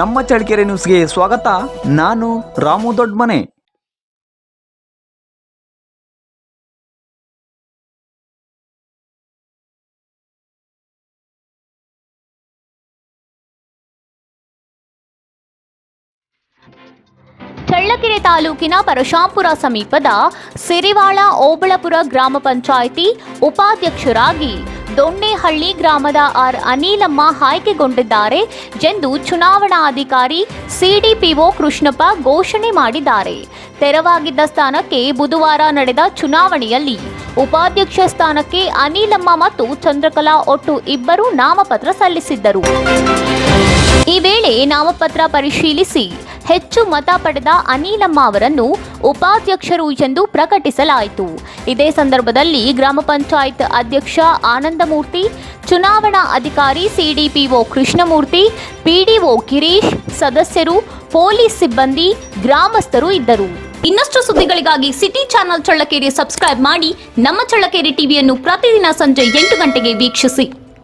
ನಮ್ಮ ಚಳ್ಳಕೆರೆ ನ್ಯೂಸ್ಗೆ ಸ್ವಾಗತ. ನಾನು ರಾಮು ದೊಡ್ಮನೆ. ಚಳ್ಳಕೆರೆ ತಾಲೂಕಿನ ಪರಶಾಂಪುರ ಸಮೀಪದ ಸಿರಿವಾಳ ಓಬಳಪುರ ಗ್ರಾಮ ಪಂಚಾಯಿತಿ ಉಪಾಧ್ಯಕ್ಷರಾಗಿ ದೊಣ್ಣೆಹಳ್ಳಿ ಗ್ರಾಮದ ಆರ್ ಅನಿಲಮ್ಮ ಆಯ್ಕೆಗೊಂಡಿದ್ದಾರೆ. ಎಂದು ಚುನಾವಣಾಧಿಕಾರಿ ಸಿಡಿಪಿಒ ಕೃಷ್ಣಪ್ಪ ಘೋಷಣೆ ಮಾಡಿದ್ದಾರೆ. ತೆರವಾಗಿದ್ದ ಸ್ಥಾನಕ್ಕೆ ಬುಧವಾರ ನಡೆದ ಚುನಾವಣೆಯಲ್ಲಿ ಉಪಾಧ್ಯಕ್ಷ ಸ್ಥಾನಕ್ಕೆ ಅನಿಲಮ್ಮ ಮತ್ತು ಚಂದ್ರಕಲಾ ಒಟ್ಟು ಇಬ್ಬರು ನಾಮಪತ್ರ ಸಲ್ಲಿಸಿದ್ದರು. ಈ ವೇಳೆ ನಾಮಪತ್ರ ಪರಿಶೀಲಿಸಿ ಹೆಚ್ಚು ಮತ ಪಡೆದ ಅನಿಲಮ್ಮ ಅವರನ್ನು ಉಪಾಧ್ಯಕ್ಷರು ಎಂದು ಪ್ರಕಟಿಸಲಾಯಿತು. ಇದೇ ಸಂದರ್ಭದಲ್ಲಿ ಗ್ರಾಮ ಪಂಚಾಯತ್ ಅಧ್ಯಕ್ಷ ಆನಂದಮೂರ್ತಿ, ಚುನಾವಣಾ ಅಧಿಕಾರಿ ಸಿಡಿಪಿಒ ಕೃಷ್ಣಮೂರ್ತಿ, ಪಿಡಿಒ ಗಿರೀಶ್, ಸದಸ್ಯರು, ಪೊಲೀಸ್ ಸಿಬ್ಬಂದಿ, ಗ್ರಾಮಸ್ಥರು ಇದ್ದರು. ಇನ್ನಷ್ಟು ಸುದ್ದಿಗಳಿಗಾಗಿ ಸಿಟಿ ಚಾನೆಲ್ ಚಳ್ಳಕೆರೆ ಸಬ್ಸ್ಕ್ರೈಬ್ ಮಾಡಿ, ನಮ್ಮ ಚಳ್ಳಕೆರೆ ಟಿವಿಯನ್ನು ಪ್ರತಿದಿನ ಸಂಜೆ ಎಂಟು ಗಂಟೆಗೆ ವೀಕ್ಷಿಸಿ.